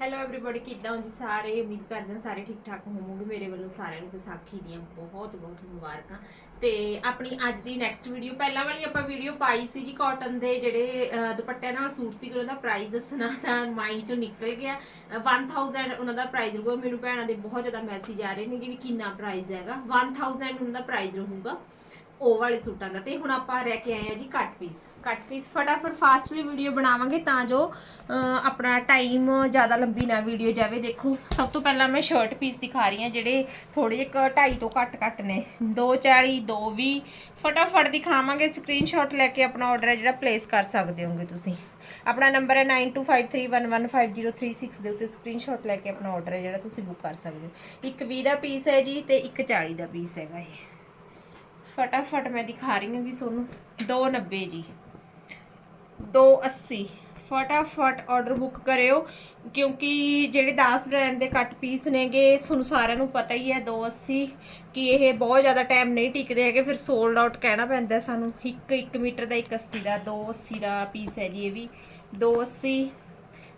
Hello everybody ਕਿੱਦਾਂ ਹੋ ਜੀ ਸਾਰੇ ਉਮੀਦ ਕਰਦੇ ਹਾਂ ਸਾਰੇ ਠੀਕ ਠਾਕ ਹੋਵੋਗੇ ਮੇਰੇ ਵੱਲੋਂ ਸਾਰਿਆਂ ਨੂੰ ਵਿਸਾਖੀ ਦੀਆਂ ਬਹੁਤ ਬਹੁਤ ਮੁਬਾਰਕਾਂ ਤੇ ਆਪਣੀ ਅੱਜ ਦੀ ਨੈਕਸਟ ਵੀਡੀਓ ਪਹਿਲਾਂ ਵਾਲੀ ਆਪਾਂ ਵੀਡੀਓ ਪਾਈ ਸੀ ਜੀ ਕਾਟਨ ਦੇ ਜਿਹੜੇ ਅਹ, ਦੁਪੱਟਿਆਂ ਨਾਲ ਸੂਟ ਸੀ ਉਹਦਾ ਪ੍ਰਾਈਸ ਦੱਸਣਾ ਤਾਂ ਮਾਈਂਡ ਚੋਂ ਨਿਕਲ ਗਿਆ ਅਹ, 1000 ਉਹਨਾਂ ਦਾ ਪ੍ਰਾਈਸ ਰਹੂਗਾ ਮੈਨੂੰ ਭੈਣਾਂ ਦੇ ਬਹੁਤ ਜ਼ਿਆਦਾ ਮੈਸੇਜ ਆ ਰਹੇ ਨੇ ਕਿ ਵੀ ਕਿੰਨਾ ਪ੍ਰਾਈਸ ਹੈਗਾ 1000 ਉਹਨਾਂ ਦਾ ਪ੍ਰਾਈਸ ਰਹੂਗਾ ਉਹ ਵਾਲੇ ਸੂਟਾਂ ਦਾ। ਤੇ ਹੁਣ ਆਪਾਂ ਰਹਿ ਕੇ ਆਏ ਆ ਜੀ ਕੱਟ ਪੀਸ ਕੱਟ ਪੀਸ ਫਟਾਫਟ ਫਾਸਟਲੀ ਵੀਡੀਓ ਬਣਾਵਾਂਗੇ ਤਾਂ ਜੋ ਆਪਣਾ ਟਾਈਮ ਜ਼ਿਆਦਾ ਲੰਬੀ ਨਾ ਵੀਡੀਓ ਜਾਵੇ। ਦੇਖੋ, ਸਭ ਤੋਂ ਪਹਿਲਾਂ ਮੈਂ ਸ਼ਰਟ ਪੀਸ ਦਿਖਾ ਰਹੀ ਹਾਂ ਜਿਹੜੇ ਥੋੜੇ ਜਿਹੇ ਕ- ਢਾਈ ਤੋਂ ਘੱਟ ਘੱਟ ਨੇ। 240 220 ਫਟਾਫਟ ਦਿਖਾਵਾਂਗੇ। ਸਕਰੀਨਸ਼ਾਟ ਲੈ ਕੇ ਆਪਣਾ ਆਰਡਰ ਹੈ ਜਿਹੜਾ ਪਲੇਸ ਕਰ ਸਕਦੇ ਹੋਗੇ ਤੁਸੀਂ। ਆਪਣਾ ਨੰਬਰ ਹੈ 9253115036 ਦੇ ਉੱਤੇ ਸਕਰੀਨਸ਼ਾਟ ਲੈ ਕੇ ਆਪਣਾ ਆਰਡਰ ਹੈ ਜਿਹੜਾ ਤੁਸੀਂ ਬੁੱਕ ਕਰ ਸਕਦੇ ਹੋ। ਇੱਕ 20 ਦਾ ਪੀਸ ਹੈ ਜੀ ਤੇ ਇੱਕ 40 ਦਾ ਪੀਸ ਹੈਗਾ ਇਹ। ਫਟਾਫਟ ਮੈਂ ਦਿਖਾ ਰਹੀ ਹਾਂ ਵੀ ਤੁਹਾਨੂੰ 290 ਜੀ। 280 ਫਟਾਫਟ ਆਰਡਰ ਬੁੱਕ ਕਰਿਓ ਕਿਉਂਕਿ ਜਿਹੜੇ 10 ਬ੍ਰਾਂਡ ਦੇ ਕੱਟ ਪੀਸ ਨੇਗੇ ਤੁਹਾਨੂੰ ਸਾਰਿਆਂ ਨੂੰ ਪਤਾ ਹੀ ਹੈ 280 ਕਿ ਇਹ ਬਹੁਤ ਜ਼ਿਆਦਾ ਟਾਈਮ ਨਹੀਂ ਟਿਕਦੇ ਹੈਗੇ ਫਿਰ ਸੋਲਡ ਆਊਟ ਕਹਿਣਾ ਪੈਂਦਾ ਸਾਨੂੰ। ਇੱਕ 1 ਮੀਟਰ ਦਾ 180 ਦਾ 280 ਦਾ ਪੀਸ ਹੈ ਜੀ ਇਹ ਵੀ। 280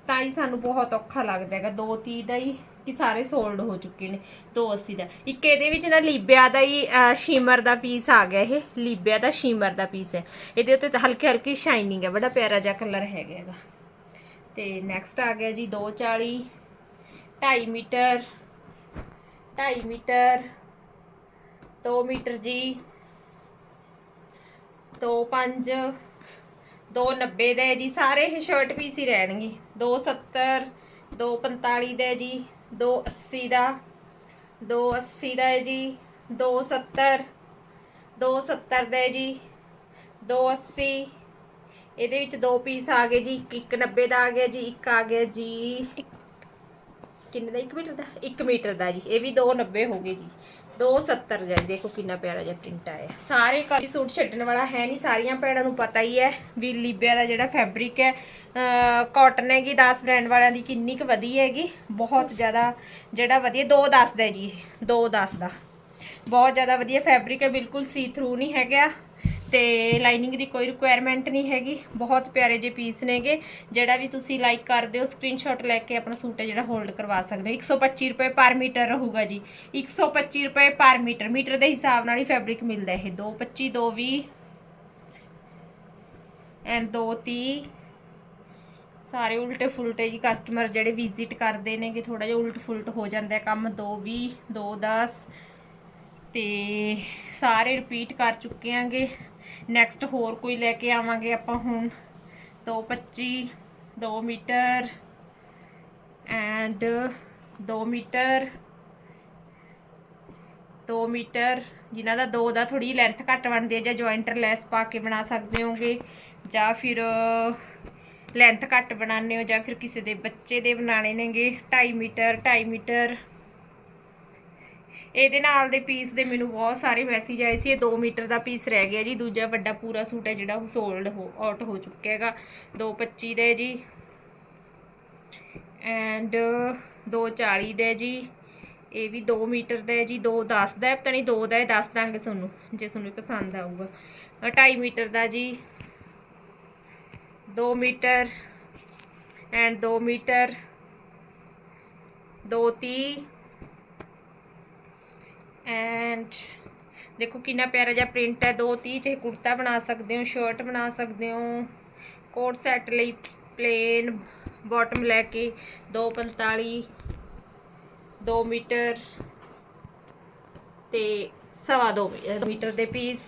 ਤਾਂ ਹੀ ਸਾਨੂੰ ਬਹੁਤ ਔਖਾ ਲੱਗਦਾ ਹੈਗਾ 230 ਦਾ ਹੀ। ਕਿ ਸਾਰੇ ਸੋਲਡ ਹੋ ਚੁੱਕੇ ਨੇ 280 ਦਾ। ਇੱਕ ਇਹਦੇ ਵਿੱਚ ਨਾ ਲੀਬਿਆ ਦਾ ਹੀ ਸ਼ੀਮਰ ਦਾ ਪੀਸ ਆ ਗਿਆ ਇਹ। ਲੀਬਿਆ ਦਾ ਸ਼ੀਮਰ ਦਾ ਪੀਸ ਹੈ। ਇਹਦੇ ਉੱਤੇ ਤਾਂ ਹਲਕੀ ਹਲਕੀ ਸ਼ਾਈਨਿੰਗ ਹੈ, ਬੜਾ ਪਿਆਰਾ ਜਿਹਾ ਕਲਰ ਹੈਗਾ ਇਹਦਾ। ਤੇ ਨੈਕਸਟ ਆ ਗਿਆ ਜੀ 240 2.5 ਮੀਟਰ 2.5 ਮੀਟਰ 2 ਮੀਟਰ ਜੀ 2.5 290 ਦੇ ਜੀ। ਸਾਰੇ ਇਹ ਸ਼ਰਟ ਪੀਸ ਹੀ ਰਹਿਣਗੇ। 270 245 ਦੇ ਜੀ। 280 ਦਾ 280 ਦਾ ਹੈ ਜੀ 270 270 ਦੇ ਜੀ 280 ਇਹਦੇ ਵਿੱਚ ਦੋ ਪੀਸ ਆ ਗਏ ਜੀ, ਇੱਕ 190 ਦਾ ਆ ਗਿਆ ਜੀ, ਇੱਕ ਆ ਗਿਆ ਜੀ। ਕਿੰਨੇ ਦਾ? 1 ਮੀਟਰ ਦਾ? 1 ਮੀਟਰ ਦਾ ਜੀ। ਇਹ ਵੀ 290 ਹੋ ਗਏ ਜੀ। 270 ਜੀ ਦੇਖੋ ਕਿੰਨਾ ਪਿਆਰਾ ਜਿਹਾ ਪ੍ਰਿੰਟ ਆਇਆ। ਸਾਰੇ ਕਾਲੀ ਸੂਟ ਛੱਡਣ ਵਾਲਾ ਹੈ ਨਹੀਂ। ਸਾਰੀਆਂ ਭੈਣਾਂ ਨੂੰ ਪਤਾ ਹੀ ਹੈ। ਵੀ ਲੀਬਿਆ ਦਾ ਜਿਹੜਾ ਫੈਬਰਿਕ ਹੈ ਕਾਟਨ ਹੈਗੀ 10 ਬ੍ਰਾਂਡ ਵਾਲਿਆਂ ਦੀ ਕਿੰਨੀ ਕੁ ਵਧੀਆ ਹੈਗੀ। ਬਹੁਤ ਜ਼ਿਆਦਾ ਜਿਹੜਾ ਵਧੀਆ। 210 ਦਾ ਜੀ। ਜੀ 210 ਦਾ। ਬਹੁਤ ਜ਼ਿਆਦਾ ਵਧੀਆ ਫੈਬਰਿਕ ਹੈ। ਬਿਲਕੁਲ ਸੀ ਥਰੂ ਨਹੀਂ ਹੈਗਾ। ਤੇ ਲਾਈਨਿੰਗ ਦੀ ਕੋਈ ਰਿਕੁਆਇਰਮੈਂਟ ਨਹੀਂ ਹੈਗੀ। ਬਹੁਤ ਪਿਆਰੇ ਜਿਹੇ ਪੀਸ ਨੇਗੇ। ਜਿਹੜਾ ਵੀ ਤੁਸੀਂ ਲਾਈਕ ਕਰਦੇ ਹੋ ਸਕਰੀਨਸ਼ਾਟ ਲੈ ਕੇ ਆਪਣਾ ਸੂਟ ਹੈ ਜਿਹੜਾ ਹੋਲਡ ਕਰਵਾ ਸਕਦੇ ਹੋ। 125 ਰੁਪਏ ਪਰ ਮੀਟਰ ਰਹੂਗਾ ਜੀ। 125 ਰੁਪਏ ਪਰ ਮੀਟਰ ਮੀਟਰ ਦੇ ਹਿਸਾਬ ਨਾਲ ਹੀ ਫੈਬਰਿਕ ਮਿਲਦਾ ਇਹ। 225 220 ਐਂਡ 230 ਸਾਰੇ ਉਲਟੇ ਫੁਲਟੇ ਜੀ ਕਸਟਮਰ ਜਿਹੜੇ ਵਿਜ਼ਿਟ ਕਰਦੇ ਨੇਗੇ ਕਿ ਥੋੜਾ ਜਿਹਾ ਉਲਟ ਫੁਲਟ ਹੋ ਜਾਂਦਾ ਹੈ ਕੰਮ। 220 210 ਤੇ ਸਾਰੇ ਰਿਪੀਟ ਕਰ ਚੁੱਕੇ ਆਂਗੇ। ਨੈਕਸਟ ਹੋਰ ਕੋਈ ਲੈ ਕੇ ਆਵਾਂਗੇ ਆਪਾਂ ਹੁਣ। 225 2 ਮੀਟਰ ਐਂਡ 2 ਮੀਟਰ 2 ਮੀਟਰ। ਜਿਨ੍ਹਾਂ ਦਾ 2 ਦਾ ਥੋੜੀ ਲੈਂਥ ਘੱਟ ਬਣਦੀ ਹੈ ਜਾਂ ਜੁਆਇੰਟਰ ਲੈਸ ਪਾ ਕੇ ਬਣਾ ਸਕਦੇ ਹੋਗੇ ਜਾਂ ਫਿਰ ਲੈਂਥ ਘੱਟ ਬਣਾਉਂਦੇ ਹੋ ਜਾਂ ਫਿਰ ਕਿਸੇ ਦੇ ਬੱਚੇ ਦੇ ਬਣਾਣੇ ਨੇਗੇ। 2.5 ਮੀਟਰ 2.5 ਮੀਟਰ ਇਹਦੇ ਨਾਲ ਦੇ ਪੀਸ ਦੇ ਮੈਨੂੰ ਬਹੁਤ ਸਾਰੇ ਮੈਸੇਜ ਆਏ ਸੀ, ਇਹ 2 ਮੀਟਰ ਦਾ ਪੀਸ ਰਹਿ ਗਿਆ ਜੀ, ਦੂਜਾ ਵੱਡਾ ਪੂਰਾ ਸੂਟ ਹੈ ਜਿਹੜਾ ਉਹ ਸੋਲਡ ਹੋ ਆਊਟ ਹੋ ਚੁੱਕਿਆ ਹੈਗਾ 225 ਦਾ ਜੀ ਐਂਡ 240 ਦਾ ਜੀ, ਇਹ ਵੀ 2 ਮੀਟਰ ਦਾ ਹੈ ਜੀ 210 ਦਾ ਹੈ, ਪਤਾ ਨਹੀਂ 2 ਦਾ ਹੈ, ਦੱਸ ਦਾਂਗੇ ਤੁਹਾਨੂੰ, ਜੇ ਤੁਹਾਨੂੰ ਪਸੰਦ ਆਊਗਾ। 2.5 ਮੀਟਰ ਦਾ ਜੀ 2 ਮੀਟਰ ਐਂਡ 2 ਮੀਟਰ 230 ਐਂਡ ਦੇਖੋ ਕਿੰਨਾ ਪਿਆਰਾ ਜਿਹਾ ਪ੍ਰਿੰਟ ਹੈ 230 ਚ ਕੁੜਤਾ ਬਣਾ ਸਕਦੇ ਹੋ ਸ਼ਰਟ ਬਣਾ ਸਕਦੇ ਹੋ ਕੋਟ ਸੈੱਟ ਲਈ ਪਲੇਨ ਬਾਟਮ ਲੈ ਕੇ 245 2 ਮੀਟਰ ਤੇ ਸਵਾ 2 ਮੀਟਰ ਦੇ ਪੀਸ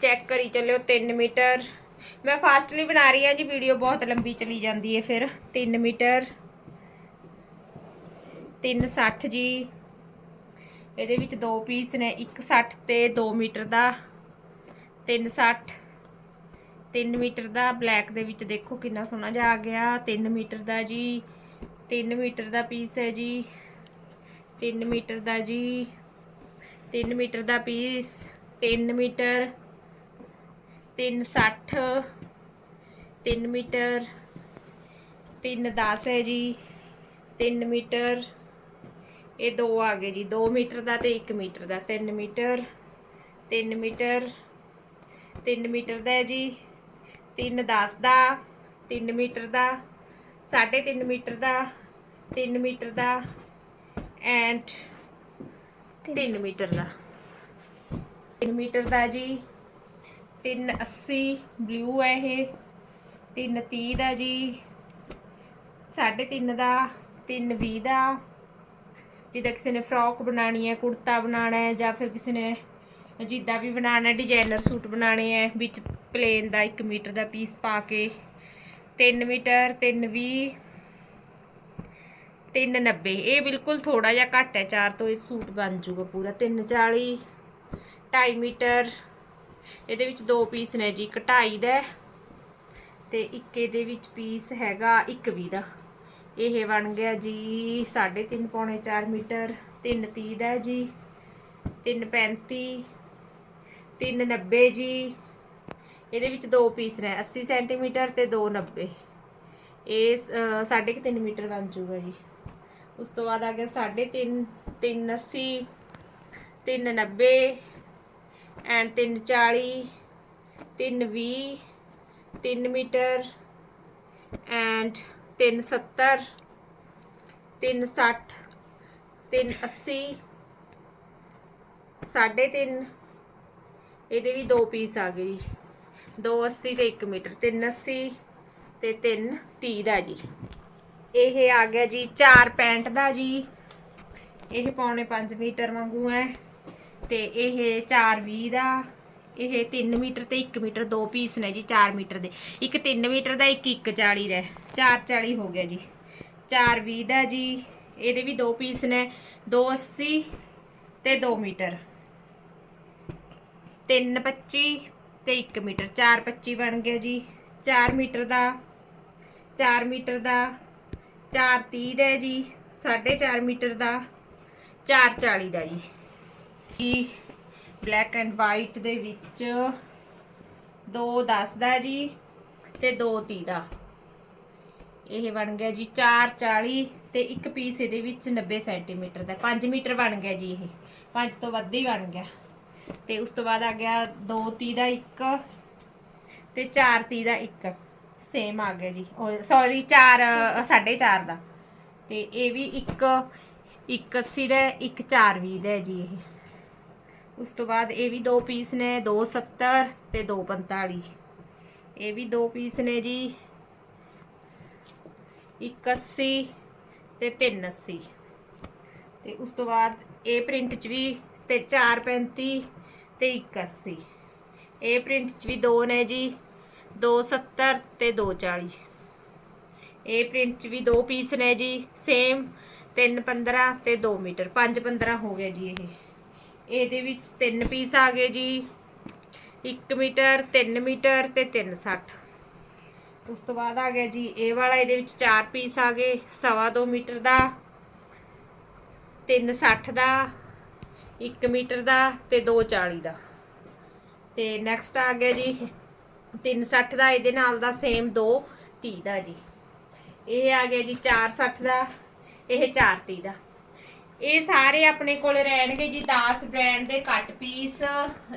ਚੈੱਕ ਕਰੀ ਚੱਲਿਓ 3 ਮੀਟਰ। ਮੈਂ ਫਾਸਟਲੀ ਬਣਾ ਰਹੀ ਹਾਂ ਜੀ ਵੀਡੀਓ ਬਹੁਤ ਲੰਬੀ ਚਲੀ ਜਾਂਦੀ ਹੈ ਫਿਰ। 3 ਮੀਟਰ 360 ਜੀ। ਇਹਦੇ ਵਿੱਚ ਦੋ ਪੀਸ ਨੇ, ਇੱਕ 60 ਤੇ 2 ਮੀਟਰ ਦਾ 360 3 ਮੀਟਰ ਦਾ ਬਲੈਕ ਦੇ ਵਿੱਚ ਦੇਖੋ ਕਿੰਨਾ ਸੋਹਣਾ ਜਿਹਾ ਆ ਗਿਆ 3 ਮੀਟਰ ਦਾ ਜੀ 3 ਮੀਟਰ ਦਾ ਪੀਸ ਹੈ ਜੀ 3 ਮੀਟਰ ਦਾ ਜੀ 3 ਮੀਟਰ ਦਾ ਪੀਸ 3 ਮੀਟਰ 360 3 ਮੀਟਰ 310 ਹੈ ਜੀ 3 ਮੀਟਰ ਇਹ ਦੋ ਆ ਗਏ ਜੀ 2 ਮੀਟਰ ਦਾ ਤੇ 1 ਮੀਟਰ ਦਾ 3 ਮੀਟਰ 3 ਮੀਟਰ 3 ਮੀਟਰ ਦਾ ਹੈ ਜੀ 3 10 ਦਾ 3 ਮੀਟਰ ਦਾ 3.5 ਮੀਟਰ ਦਾ 3 ਮੀਟਰ ਦਾ, ਐਂਡ 3 ਮੀਟਰ ਦਾ। 3 ਮੀਟਰ ਦਾ ਜੀ 380 ਬਲੂ ਹੈ ਇਹ 330 ਦਾ ਜੀ 3.5 ਦਾ 320 ਦਾ ਜਿੱਦਾਂ ਕਿਸੇ ਨੇ ਫਰੋਕ ਬਣਾਣੀ ਹੈ, ਕੁੜਤਾ ਬਣਾਉਣਾ ਹੈ ਜਾਂ ਫਿਰ ਕਿਸੇ ਨੇ ਜਿੱਦਾਂ ਵੀ ਬਣਾਉਣਾ ਹੈ ਡਿਜ਼ਾਈਨਰ ਸੂਟ ਬਣਾਣੇ ਹੈ, ਵਿੱਚ ਪਲੇਨ ਦਾ 1 ਮੀਟਰ ਦਾ ਪੀਸ ਪਾ ਕੇ 3 ਮੀਟਰ 320 390 ਇਹ ਬਿਲਕੁਲ ਥੋੜਾ ਜਿਹਾ ਘੱਟ ਹੈ 4 ਤੋਂ ਇਹ ਸੂਟ ਬਣ ਜਾਊਗਾ ਪੂਰਾ। 340 2.5 ਮੀਟਰ, ਇਹਦੇ ਵਿੱਚ ਦੋ ਪੀਸ ਨੇ ਜੀ, ਇੱਕ ਕਟਾਈ ਦਾ ਹੈ ਤੇ ਇੱਕ ਇਹਦੇ ਵਿੱਚ ਪੀਸ ਹੈਗਾ 120 ਦਾ। ਇਹ ਬਣ ਗਿਆ ਜੀ 3.5 ਪੌਣੇ 4 ਮੀਟਰ 330 ਦਾ ਜੀ 335 390 ਜੀ। ਇਹਦੇ ਵਿੱਚ ਦੋ ਪੀਸ ਨੇ 80 ਸੈਂਟੀਮੀਟਰ ਤੇ 290 ਇਹ ਅ, ਸਾਢੇ ਕੁ ਤਿੰਨ ਮੀਟਰ ਬਣ ਜੂਗਾ ਜੀ। ਉਸ ਤੋਂ ਬਾਅਦ ਆ ਗਿਆ 3.5 380 390 ਐਂਡ 340 320 3 ਮੀਟਰ ਐਂਡ 370 360 380 ਸਾਢੇ ਤਿੰਨ। ਇਹਦੇ ਵੀ ਦੋ ਪੀਸ ਆ ਗਏ ਜੀ। 280 ਤੇ 1 ਮੀਟਰ 380 ਤੇ 330 ਦਾ ਜੀ। ਇਹ ਆ ਗਿਆ ਜੀ 465 ਦਾ ਜੀ। ਇਹ ਪੌਣੇ 5 ਮੀਟਰ ਵਾਂਗੂ ਹੈ ਤੇ ਇਹ 420 ਦਾ। ਇਹ 3 ਮੀਟਰ ਤੇ 1 ਮੀਟਰ ਦੋ ਪੀਸ ਨੇ ਜੀ 4 ਮੀਟਰ ਦੇ। ਇੱਕ 3 ਮੀਟਰ ਦਾ, ਇੱਕ 140 ਦਾ 440 ਹੋ ਗਿਆ ਜੀ। 420 ਦਾ ਜੀ, ਇਹਦੇ ਵੀ ਦੋ ਪੀਸ ਨੇ 280 ਤੇ 2 ਮੀਟਰ। 325 ਤੇ 1 ਮੀਟਰ। 425 ਬਣ ਗਿਆ ਜੀ। 4 ਮੀਟਰ ਦਾ 4 ਮੀਟਰ ਦਾ 430 ਦਾ ਹੈ ਜੀ। 4.5 ਮੀਟਰ ਦਾ 440 ਦਾ ਜੀ। ਇਹ ਬਲੈਕ ਐਂਡ ਵਾਈਟ ਦੇ ਵਿੱਚ 210 ਦਾ ਜੀ ਤੇ 230 ਦਾ ਇਹ ਬਣ ਗਿਆ ਜੀ 440 ਤੇ ਇੱਕ ਪੀਸ ਇਹਦੇ ਵਿੱਚ 90 ਸੈਂਟੀਮੀਟਰ ਦਾ। 5 ਮੀਟਰ ਬਣ ਗਿਆ ਜੀ ਇਹ। 5 ਤੋਂ ਵੱਧ ਹੀ ਬਣ ਗਿਆ। ਤੇ ਉਸ ਤੋਂ ਬਾਅਦ ਆ ਗਿਆ 230 ਦਾ ਇੱਕ ਤੇ 430 ਦਾ ਇੱਕ। ਸੇਮ ਆ ਗਿਆ ਜੀ। ਸੌਰੀ 4 4.5 ਦਾ। ਤੇ ਇਹ ਵੀ ਇੱਕ 180 ਦਾ ਇੱਕ 420 ਦਾ ਜੀ ਇਹ। ਉਸ ਤੋਂ ਬਾਅਦ ਇਹ ਵੀ ਦੋ ਪੀਸ ਨੇ 270 ਤੇ 245 ਇਹ ਵੀ ਦੋ ਪੀਸ ਨੇ ਜੀ। 180 ਤੇ 380 ਤੇ ਉਸ ਤੋਂ ਬਾਅਦ ਇਹ ਪ੍ਰਿੰਟ ਚ ਵੀ ਤੇ 435 ਤੇ 180 ਇਹ ਪ੍ਰਿੰਟ ਚ ਵੀ ਦੋ ਨੇ ਜੀ 270 ਤੇ 240 ਇਹ ਪ੍ਰਿੰਟ ਚ ਵੀ ਦੋ ਪੀਸ ਨੇ ਜੀ, ਸੇਮ 315 ਤੇ 2 ਮੀਟਰ। 515 ਹੋ ਗਿਆ ਜੀ ਇਹ। ਇਹਦੇ ਵਿੱਚ ਤਿੰਨ ਪੀਸ ਆ ਗਏ ਜੀ। 1 ਮੀਟਰ 3 ਮੀਟਰ ਤੇ 360 ਉਸ ਤੋਂ ਬਾਅਦ ਆ ਗਿਆ ਜੀ, ਇਹ ਵਾਲਾ ਇਹਦੇ ਵਿੱਚ ਚਾਰ ਪੀਸ ਆ ਗਏ, ਸਵਾ 2 ਮੀਟਰ ਦਾ 360 ਦਾ 1 ਮੀਟਰ ਦਾ ਤੇ 240 ਦਾ। ਤੇ ਨੈਕਸਟ ਆ ਗਿਆ ਜੀ 360 ਦਾ, ਇਹਦੇ ਨਾਲ ਦਾ ਸੇਮ 230 ਦਾ ਜੀ। ਇਹ ਆ ਗਿਆ ਜੀ 460 ਦਾ, ਇਹ 430 ਦਾ। ਇਹ ਸਾਰੇ ਆਪਣੇ ਕੋਲ ਰਹਿਣਗੇ ਜੀ 10 ਬ੍ਰਾਂਡ ਦੇ ਕੱਟ ਪੀਸ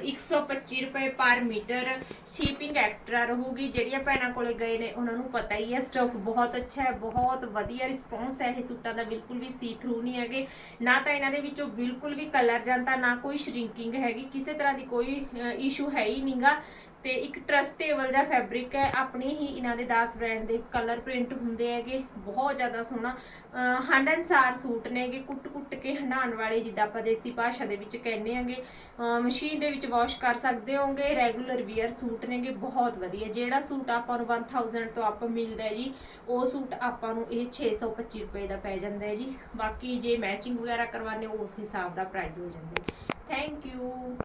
125 ਰੁਪਏ ਪਰ ਮੀਟਰ। ਸ਼ਿਪਿੰਗ ਐਕਸਟਰਾ ਰਹੂਗੀ, ਜਿਹੜੀਆਂ ਭੈਣਾਂ ਕੋਲੇ ਗਏ ਨੇ, ਉਹਨਾਂ ਨੂੰ ਪਤਾ ਹੀ ਹੈ ਸਟਫ ਬਹੁਤ ਅੱਛਾ ਹੈ, ਬਹੁਤ ਵਧੀਆ ਰਿਸਪੌਂਸ ਹੈ, ਇਹ ਸੂਟਾਂ ਦਾ ਬਿਲਕੁਲ ਵੀ ਸੀ ਥਰੂ ਨਹੀਂ ਹੈਗੇ। ਨਾ ਤਾਂ ਇਹਨਾਂ ਦੇ ਵਿੱਚੋਂ ਬਿਲਕੁਲ ਵੀ ਕਲਰ ਜਾਂਦਾ ਨਾ ਕੋਈ ਸ਼ਰਿੰਕਿੰਗ ਹੈਗੀ, ਕਿਸੇ ਤਰ੍ਹਾਂ ਦੀ ਕੋਈ ਇਸ਼ੂ ਹੈ ਹੀ ਨਹੀਂਗਾ ਤੇ ਇੱਕ ਟਰਸਟੇਬਲ ਜਿਹਾ ਫੈਬਰਿਕ ਹੈ, ਆਪਣੇ ਹੀ ਇਹਨਾਂ ਦੇ 10 ਬ੍ਰਾਂਡ ਦੇ ਕਲਰ ਪ੍ਰਿੰਟ ਹੁੰਦੇ ਹੈਗੇ, ਬਹੁਤ ਜ਼ਿਆਦਾ ਸੋਹਣਾ। ਅਹ ਸੂਟ ਨੇਗੇ ਕੁੱਟ ਕੁੱਟ ਕੇ ਹੰਡਾਉਣ ਵਾਲੇ ਜਿੱਦਾਂ ਆਪਾਂ ਦੇਸੀ ਭਾਸ਼ਾ ਦੇ ਵਿੱਚ ਕਹਿੰਦੇ ਆਂਗੇ ਮਸ਼ੀਨ ਦੇ ਵਿੱਚ ਵਾਸ਼ ਕਰ ਸਕਦੇ ਹੋਗੇ ਰੈਗੂਲਰ ਵੀਅਰ ਸੂਟ ਨੇਗੇ ਬਹੁਤ ਵਧੀਆ। ਜਿਹੜਾ ਸੂਟ ਆਪਾਂ ਨੂੰ 1000 ਤੋਂ ਅਪ ਮਿਲਦਾ ਜੀ, ਉਹ ਸੂਟ ਆਪਾਂ ਨੂੰ ਇਹ 625 ਰੁਪਏ ਦਾ ਪੈ ਜਾਂਦਾ ਹੈ ਜੀ। ਬਾਕੀ ਜੇ ਮੈਚਿੰਗ ਵਗੈਰਾ ਕਰਵਾਉਂਦੇ ਉਸ ਹਿਸਾਬ ਦਾ ਪ੍ਰਾਈਸ ਹੋ ਜਾਂਦਾ ਥੈਂਕ ਯੂ